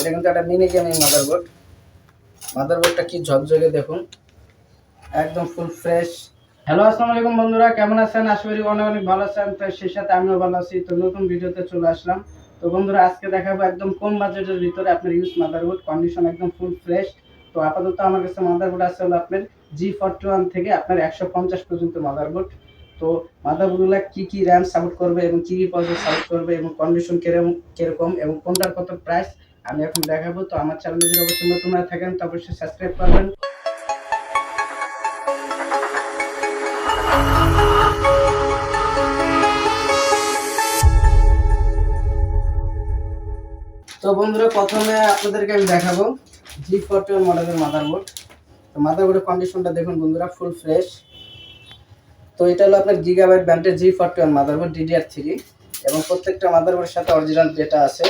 এটা কিন্তু একটা মিনি গেমিং মাদারবোর্ড মাদারবোর্ডটা কি ঝকঝকে দেখুন। একদম ফুল ফ্রেশ হ্যালো আসসালামু আলাইকুম বন্ধুরা, কেমন আছেন? আশা করি অনেক অনেক ভালো আছেন। তো সেই সাথে আমিও ভালো আছি। তো নতুন ভিডিওতে চলে আসলাম। তো বন্ধুরা, আজকে দেখাবো একদম কম বাজেটের ভিতরে আপনার ইউজ মাদারবোর্ড কন্ডিশন একদম ফুল ফ্রেশ তো আপাতত আমার কাছে মাদারবোর্ড আছে হলো আপনার জি ফর্টি ওয়ান থেকে আপনার একশো পঞ্চাশ পর্যন্ত মাদারবোর্ড তো মাদারবোর্ডগুলো কি কি র্যাম সাপোর্ট করবে এবং কি কি প্রসেসর সাপোর্ট করবে এবং কন্ডিশন কীরকম কীরকম এবং কোনটার কত প্রাইস আমি এখন দেখাবো, তো আমার চ্যানেলে যদি অবশ্যই নতুন হয়ে থাকেন, তো অবশ্যই সাবস্ক্রাইব করবেন। তো বন্ধুরা, প্রথমে আপনাদেরকে আমি দেখাবো জি ফোরটি ওয়ান মডেলের মাদারবোর্ড তো মাদারবোর্ডের কন্ডিশনটা দেখুন বন্ধুরা ফুল ফ্রেশ তো এটা হলো আপনার গিগাবাইট ব্র্যান্ডের G forty one motherboard DDR three এবং প্রত্যেকটা মাদারবোর্ডের সাথে অরিজিনাল ডেটা আছে।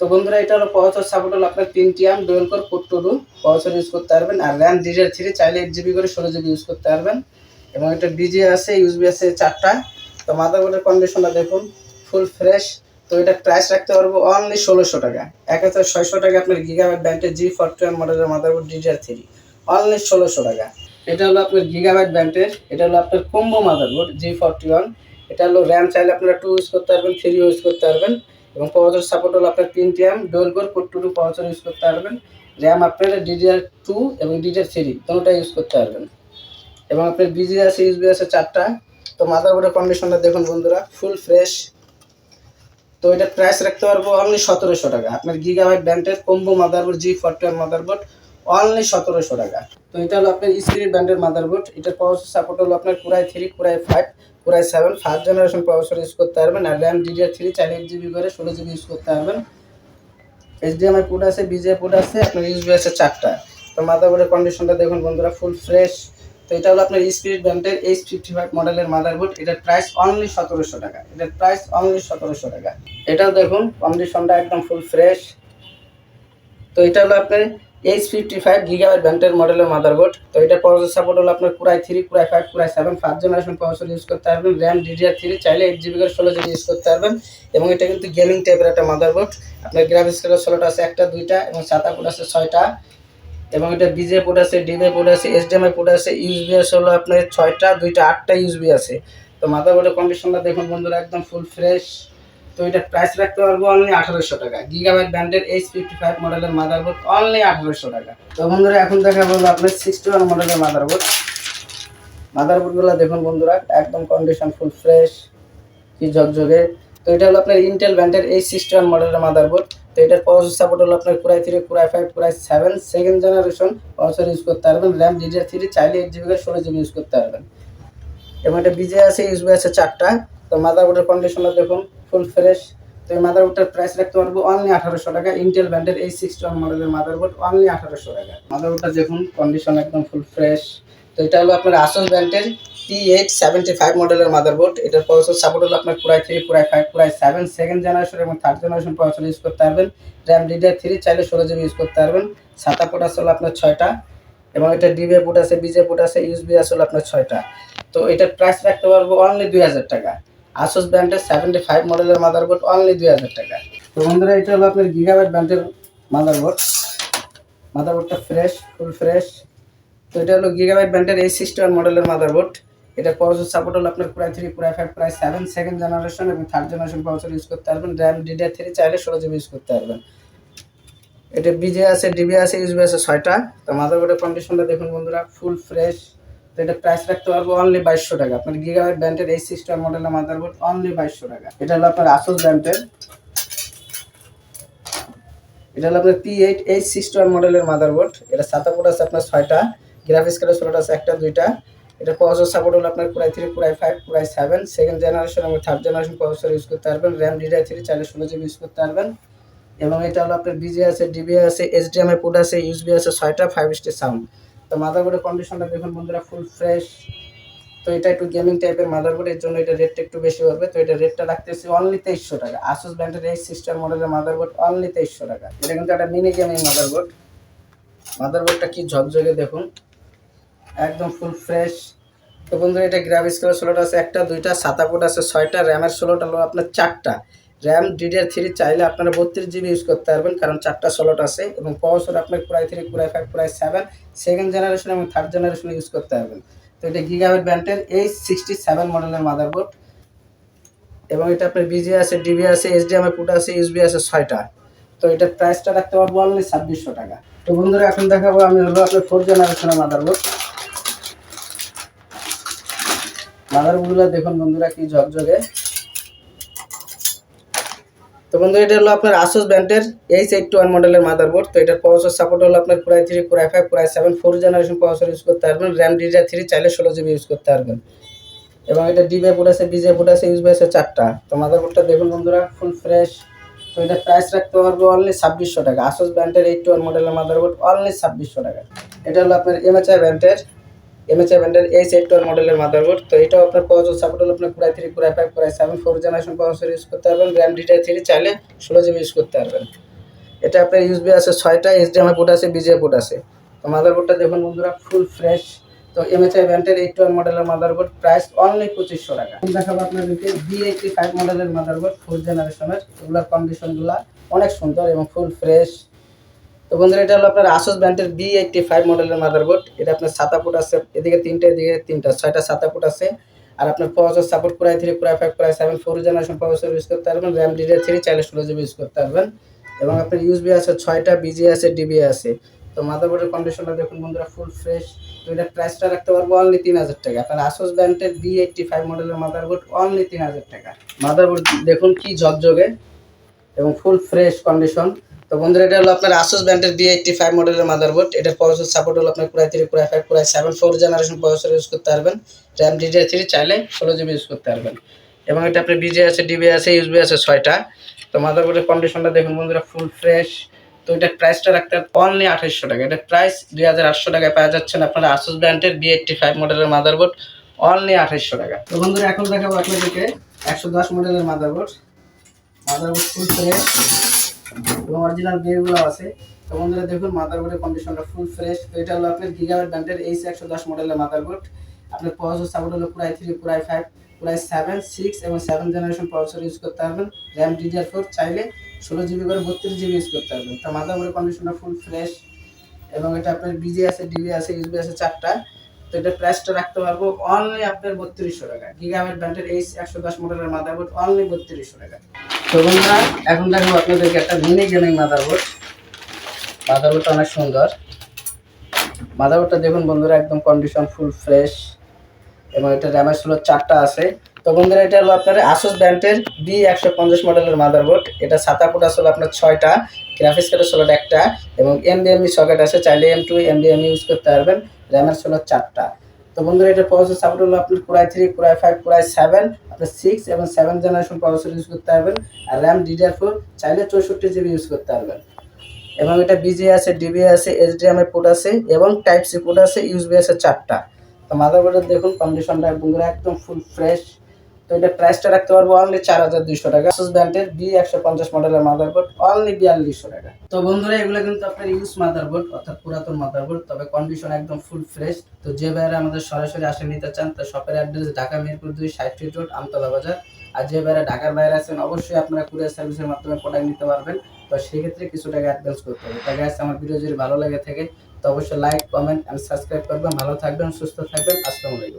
তো বন্ধুরা, এটা হলো প্রসেসর সাপোর্ট হলো আপনার তিনটি আম dual core four two two processor use করতে পারবেন। আর র্যাম ডিডিআর থ্রি চাইলে এইট জিবি করে ষোলো জিবি ইউজ করতে পারবেন। এবং এটা ডিজি আছে ইউজবি আছে চারটা। তো মাদারবোর্ডের কন্ডিশনটা দেখুন ফুল ফ্রেশ তো এটা প্রাইস রাখতে পারব অনলি ষোলোশো টাকা। এক হাজার ছয়শো টাকা আপনার গিগাবাইট ব্যান্ডের জি ফোরটি ওয়ান মডেলের মাদারবোর্ড ডিডিআর থ্রি অনলি ষোলোশো টাকা। এটা হলো আপনার গিগাবাইট ব্যান্ডের এটা হলো আপনার combo motherboard G forty one এটা হলো র্যাম চাইলে আপনারা টু ইউজ করতে পারবেন থ্রি ইউজ করতে পারবেন। এবং পাওয়ার সাপোর্ট হলো আপনার তিনটি RAM dual core four two two power use করতে পারবেন। র্যাম আপনার ডিডিআর টু এবং ডিডিআর থ্রি দুটোটা ইউজ করতে পারবেন। এবং আপনার বিজি আছে ইউজবি আছে চারটা। তো মাদারবোর্ডের কন্ডিশনটা দেখুন বন্ধুরা ফুল ফ্রেশ তো এটা প্রাইস রাখতে পারব আপনি সতেরোশো টাকা। আপনার গিগাবাইট ব্যান্ডের কম্বো মাদারবোর্ড জি ফোরটার মাদারবোর্ড অনলি সতেরোশো টাকা। তো এটা হলো আপনার স্পিরিট ব্র্যান্ডের মাদারবোর্ড এটার পাওয়ার সাপোর্ট হলো আপনার core i three core i five core i seven first generation power use করতে পারবেন আর র্যাম ডিডিআর থ্রি চার এইট জিবি করে ষোলো জিবি ইউজ করতে পারবেন। এইচডিএমআই পুট আছে বিজিআই পুট আছে, আপনার ইউজবি আছে চারটা। তো মাদারবোর্ডের কন্ডিশনটা দেখুন বন্ধুরা ফুল ফ্রেশ তো এটা হলো আপনার স্পিরিট ব্র্যান্ডের এইচ ফিফটি ফাইভ মডেলের মাদারবোর্ড এটার প্রাইস অনলি সতেরোশো টাকা। এটার প্রাইস অনলি সতেরোশো টাকা। এটাও দেখুন কন্ডিশনটা একদম ফুল ফ্রেশ তো এটা হলো আপনার এইচ ফিফটি ফাইভ গিগাবাইট ব্র্যান্ডের মডেলের মাদারবোর্ড তো এটা প্রসেসর সাপোর্ট হলো আপনার Core i three Core i five Core i seven first generation processor use করতে পারবেন। র্যাম ডিডিআর থ্রি চাইলে এইট জিবি করে ষোলো জিবি ইউজ করতে পারবেন। এবং এটা কিন্তু গেমিং টাইপের একটা মাদারবোর্ড আপনার গ্রাফিক্স কার্ডের ষোলোটা আছে, একটা, দুইটা এবং সাতা পোর্ট আছে, ছয়টা। এবং এটা বিজে পোর্ট আছে ডিবে পোর্ট আছে এইচডিএমআই পোর্ট আছে ইউজবি আছে হলো আপনার ছয়টা, দুইটা, আটটা ইউজবি আছে। তো মাদারবোর্ডের কন্ডিশনটা দেখুন বন্ধুরা, একদম ফুল ফ্রেশ তো এটার প্রাইস রাখতে পারব অনলি আঠারোশো টাকা। গিগাবাইট ব্র্যান্ডের এইচ ফিফটি ফাইভ মডেলের মাদার মাদারবোর্ড অনলি আঠারোশো টাকা। তো বন্ধুরা, এখন দেখা বলব আপনার সিক্সটি ওয়ান মডেলের মাদারবোর্ড মাদারবোর্ডগুলো দেখুন বন্ধুরা, একদম কন্ডিশন ফুল ফ্রেশ কি ঝকঝকে। তো এটা হলো আপনার ইন্টেল ব্র্যান্ডের এই সিক্সটি ওয়ান মডেলের মাদারবোর্ড তো এটার প্রসেসর সাপোর্ট হলো আপনার core i three core i five core i seven second generation processor use করতে পারবেন। র্যাম ডিডিআর থ্রি চাইলে এইট জিবি ষোলো জিবি ইউজ করতে পারবেন। এবং এটা বিজে আছে ইউজবি আছে চারটা। তো মাদার মাদারবোর্ডের কন্ডিশনটা দেখুন। Full fresh. তো এই মাদারবোর্ডটার প্রাইস রাখতে পারব অনলি আঠারোশো টাকা। ইন্টেল ব্র্যান্ডের এই সিক্সটি ওয়ান মডেলের মাদারবোর্ড অনলি আঠারোশো টাকা। মাদারবোর্ডটা দেখুন কন্ডিশন একদম ফুল ফ্রেশ তো এটা হলো আপনার আসল ব্র্যান্ডের টি এইট সেভেন্টি ফাইভ মডেলের মাদারবোর্ড এটার প্রসেসর সাপোর্ট হলো আপনার Core i three Core i five Core i seven second generation এবং থার্ড জেনারেশন প্রসেসর ইউজ করতে পারবেন। র্যাম ডিডিআর থ্রি চাইলে ষোলো জিবি ইউজ করতে পারবেন। সাতা পোর্ট আসলে আপনার ছয়টা এবং এটা ডিবে পোর্ট আছে বিজে পোর্ট আছে ইউজবি আসলে আপনার ছয়টা। তো এটার প্রাইস রাখতে পারব অনলি দুই হাজার টাকা। আসুস ব্র্যান্ডের সেভেন্টি ফাইভ মডেলের মাদারবোর্ড অনলি দুই হাজার টাকা। তো বন্ধুরা, এটা হলো আপনার গিগাবাইট ব্র্যান্ডের মাদারবোর্ড মাদারবোর্ডটা ফ্রেশ ফুল ফ্রেশ তো এটা হলো গিগাবাইট ব্র্যান্ডের এই সিক্সটি ওয়ান মডেলের মাদারবোর্ড এটা প্রসেসর সাপোর্ট হলো আপনার প্রায় থ্রি প্রায় ফাইভ প্রায় সেভেন সেকেন্ড জেনারেশন এবং থার্ড জেনারেশন প্রসেসর ইউজ করতে পারবেন। র্যাম ডিডিআর থ্রি চাইলে ষোলো জিবি ইউজ করতে পারবেন। এটা বিজে আছে ডিবি আছে ইউজবি আছে ছয়টা। তো মাদারবোর্ডের কন্ডিশনটা দেখুন বন্ধুরা ফুল ফ্রেশ তো এটা প্রাইস রাখতে পারব অনলি বাইশশো টাকা। আপনার গিগাবাইট ব্র্যান্ডের এই সিক্সটার মডেলের মাদারবোর্ড অনলি বাইশশো টাকা। এটা হলো আপনার আসুস ব্র্যান্ডের এটা হলো আপনার পি এইট এইট সিক্সটার মডেলের মাদারবোর্ড এটা সাতা পোর্ট আছে আপনার ছয়টা। গ্রাফিক্স কার্ডের ষোলোটা আছে একটা, দুইটা। এটা প্রসেসর সাপোর্ট হলো আপনার core i three Core i five Core i seven second generation এবং থার্ড জেনারেশন প্রসেসর ইউজ করতে পারবেন। র্যাম ডিডাই থ্রি চাইলে ষোলো জিবি ইউজ করতে পারবেন। এবং এটা হলো আপনার বিজি আছে ডিবি আছে এইচডিএমআই পোর্ট আছে ইউজবি আছে, ছয়টা ফাইভ স্টার সাউন্ড তো মাদারবোর্ডের কন্ডিশনটা দেখুন বন্ধুরা ফুল ফ্রেশ তো এটা একটু গেমিং টাইপের মাদারবোর্ড এর জন্য এটা রেটটা একটু বেশি হবে। তো এটা রেটটা রাখতেছি অনলি তেইশশো টাকা। আসুস ব্র্যান্ডের এই সিস্টার মডেলের মাদারবোর্ড অনলি তেইশশো টাকা। এটা কিন্তু একটা মিনি গেমিং মাদারবোর্ড মাদারবোর্ডটা কি ঝকঝকে দেখুন। একদম ফুল ফ্রেশ তো বন্ধুরা এটা গ্রাফিক্স কার্ডের ষোলোটা আছে, একটা, দুইটা সাতা পোর্ট আছে, ছয়টা র্যামের ষোলোটা হলো আপনার চারটা। র্যাম ডিডিআর থ্রি চাইলে আপনারা বত্রিশ জিবি ইউজ করতে পারবেন, কারণ চারটা স্লট আছে এবং প্রসেসর আপনার প্রায় থ্রি প্রায় ফাইভ প্রায় সেভেন সেকেন্ড জেনারেশন এবং থার্ড জেনারেশন ইউজ করতে পারবেন। তো এটা গিগাবাইট ব্যান্ডের এই সিক্সটি সেভেন মডেলের মাদারবোর্ড এবং এটা আপনার বিজি আছে ডিবি আছে এইচডিএমআই পুট আছে ইউসবি আছে ছয়টা। তো এটার প্রাইসটা রাখতে পারব অনলি ছাব্বিশশো টাকা। তো বন্ধুরা, এখন দেখাবো আমি হলো আপনার ফোর জেনারেশনের মাদারবোর্ড মাদারবোর্ডগুলো দেখুন বন্ধুরা, কি ঝকঝকে। তো বন্ধু, এটা হলো আপনার আসুস ব্র্যান্ডের এইচ এইট টু ওয়ান মডেলের মাদারবোর্ড তো এটার প্রসেসর সাপোর্ট হলো আপনার প্রায় থ্রি প্রায় ফাইভ প্রায় seven four generation processor use করতে পারবেন। র্যাম ডিজার থ্রি চাইলে ষোলো জিবি ইউজ করতে পারবেন। এবং এটা ডিবে বুট আছে বিজে বুট আছে ইউজ আছে চারটা। তো মাদারবোর্ডটা দেখুন বন্ধুরা ফুল ফ্রেশ তো এটা প্রাইস রাখতে পারব অনলি ছাব্বিশশো টাকা। আসুস ব্র্যান্ডের এইট টু ওয়ান মডেলের মাদারবোর্ড অনলি ছাব্বিশশো টাকা। এটা হলো আপনার এমএচআই ব্র্যান্ডের এমএচআই ব্র্যান্ডের এইচ এইট টু ওয়ান মডেলের মাদারবোর্ড তো এটাও আপনার প্রসেসর সাপোর্ট হলো আপনার প্রায় থ্রি প্রায় ফাইভ প্রায় seven four generation processor use করতে পারবেন র্যাম ডিটাই থ্রি চাইলে ষোলো জিবি ইউজ করতে পারবেন। এটা আপনার ইউজবি আছে ছয়টা এইচডিএমআই বুট আছে বিজে বুট আছে। তো মাদারবোর্ডটা দেখুন বন্ধুরা ফুল ফ্রেশ তো এমএচআই ব্র্যান্ডের এইট ওয়ান মডেলের মাদারবোর্ড প্রাইস অনলি পঁচিশশো টাকা। দেখাবো আপনাদেরকে বি এইটটি ফাইভ মডেলের মাদারবোর্ড ফোর জেনারেশনের এগুলোর কন্ডিশনগুলো অনেক সুন্দর এবং ফুল ফ্রেশ তো বন্ধুরা, এটা হলো আপনার আসুস ব্র্যান্ডের বি এইটটি ফাইভ মডেলের মাদারবোর্ড এটা আপনার সাতা ফুট আছে, এদিকে তিনটে, এদিকে তিনটা, ছয়টা সাতা ফুট আছে। আর আপনার প্রসেসর সাপোর্ট প্রায় থ্রি প্রায় ফাইভ প্রায় seven four generation processor use করতে পারবেন র্যাম ডিডিআর থ্রি চাইলে ষোলো জিবি ইউজ করতে পারবেন। এবং আপনার ইউসবি আছে, ছয়টা বিজি আছে ডিবি আছে। তো মাদারবোর্ডের কন্ডিশনটা দেখুন বন্ধুরা ফুল ফ্রেশ তো এটার প্রাইসটা রাখতে পারব অনলি তিন হাজার টাকা। আপনার আসুস ব্র্যান্ডের বি এইটটি ফাইভ মডেলের মাদারবোর্ড অনলি তিন হাজার টাকা। মাদারবোর্ড দেখুন কি ঝকঝকে এবং ফুল ফ্রেশ কন্ডিশন তো বন্ধুরা, এটা হলো আপনার আসুস ব্র্যান্ডের বি এইটটি ফাইভ মডেলের মাদারবোর্ড এটার প্রসেসর সাপোর্ট হলো আপনার প্রায় থ্রি প্রায় five Core i seven four generation processor use করতে পারবেন। র্যাম ডিডিআর থ্রি চাইলে ষোলো জিবি ইউজ করতে পারবেন। এবং এটা আপনার বিজে আছে ডিবি আছে ইউসবি আছে ছয়টা। তো মাদারবোর্ডের কন্ডিশনটা দেখুন বন্ধুরা ফুল ফ্রেশ তো এটার প্রাইসটা রাখতে অনলি আঠাশশো টাকা। এটার প্রাইস দুই হাজার আটশো টাকায় পাওয়া যাচ্ছেন আপনারা আসুস ব্র্যান্ডের বি এইটটি ফাইভ মডেলের মাদারবোর্ড অনলি আঠাশশো টাকা। তো বন্ধুরা, এখন দেখাবো আপনাদেরকে একশো দশ মডেলের motherboard motherboard full fresh original গিয়ারগুলো আছে। তো বন্ধুরা দেখুন মাদারবোর্ডের কন্ডিশনটা ফুল ফ্রেশ তো এটা হলো আপনার গিগাবাইট ব্র্যান্ডের এইচ একশো দশ মডেলের মাদারবোর্ড আপনার প্রসেসর সাপোর্ট হলো প্রায় থ্রি প্রায় ফাইভ প্রায় সেভেন সিক্স এবং সেভেন জেনারেশন প্রসেসর ইউজ করতে পারবেন। র্যাম ডিডিআর ফোর চাইলে ষোলো জিবি করে বত্রিশ জিবি ইউজ করতে পারবেন। তো মাদারবোর্ডের কন্ডিশনটা ফুল ফ্রেশ এবং এটা আপনার বিজি আছে ডিবি আছে ইউসবি আছে চারটা। তো এটা প্রাইসটা রাখতে পারব অনলি আপনার বত্রিশশো টাকা। গিগাবাইট ব্র্যান্ডের এইচ একশো দশ মডেলের মাদারবোর্ড অনলি বত্রিশশো টাকা। তো বন্ধুরা, এখন দেখাবো আপনাদেরকে একটা মিনি গেমিং মাদারবোর্ড মাদারবোর্ডটা অনেক সুন্দর। মাদারবোর্ডটা দেখুন বন্ধুরা, একদম কন্ডিশন ফুল ফ্রেশ এবং এটা র্যামের ষোলো চারটা আছে। তো বন্ধুরা, এটা হলো আপনার আসুস ব্র্যান্ডের বি একশো পঞ্চাশ মডেলের মাদারবোর্ড এটা সাতা ফুট আসলে আপনার ছয়টা গ্রাফিক্স কার্ডের ষোলোটা একটা, এবং এমবিএমই সকেট আছে। চাইলে এম টু এমবিএম ইউজ করতে পারবেন। র্যামের ষোলো চারটা। তো বন্ধুরা, এটা প্রসেসর সাপোর্ট হলো আপনার Core i three Core i five Core i seven আপনার সিক্স এবং সেভেন জেনারেশন প্রসেসর ইউজ করতে পারবেন। আর র্যাম ডিডিআর ফোর চাইলে চৌষট্টি জিবি ইউজ করতে পারবেন। এবং এটা বিজি আছে ডিবি আছে এইচডিএমআই পোর্ট আছে এবং টাইপ সি পোর্ট আছে ইউজবি আছে চারটা। তো মাদারবোর্ডের দেখুন কন্ডিশনটা বন্ধুরা একদম ফুল ফ্রেশ তো এটা প্রাইসটা রাখতে পারব অনলি চার হাজার দুইশো টাকা। আসুস ব্র্যান্ডের বি একশো পঞ্চাশ মডেলের মাদারবোর্ড অনলি বিয়াল্লিশশো টাকা। তো বন্ধুরা, এগুলো কিন্তু আপনার ইউজ মাদারবোর্ড অর্থাৎ পুরাতন মাদারবোর্ড তবে কন্ডিশন একদম ফুল ফ্রেশ তো যে বাইরে আমাদের সরাসরি আসে নিতে চান তো শপের অ্যাড্রেস ঢাকা মিরপুর দুই ষাট রোড, আমতলা বাজার। আর যে বাইরে ঢাকার বাইরে আছেন, অবশ্যই আপনারা কুরিয়ার সার্ভিসের মাধ্যমে প্রোডাক্ট নিতে পারবেন। তো সেক্ষেত্রে কিছু টাকা অ্যাডভান্স করতে হবে। তাই গাইস আমার ভিডিও যদি ভালো লাগে থাকে, তো অবশ্যই লাইক কমেন্ট অ্যান্ড সাবস্ক্রাইব করবেন। ভালো থাকবেন, সুস্থ থাকবেন। আসসালামু আলাইকুম।